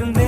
மலர்ந்தே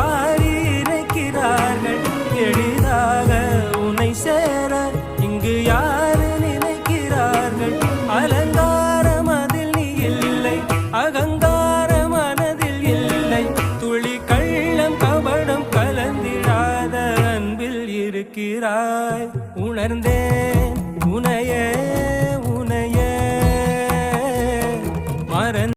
இருக்கிறாய் உணர்ந்தேன் உனையே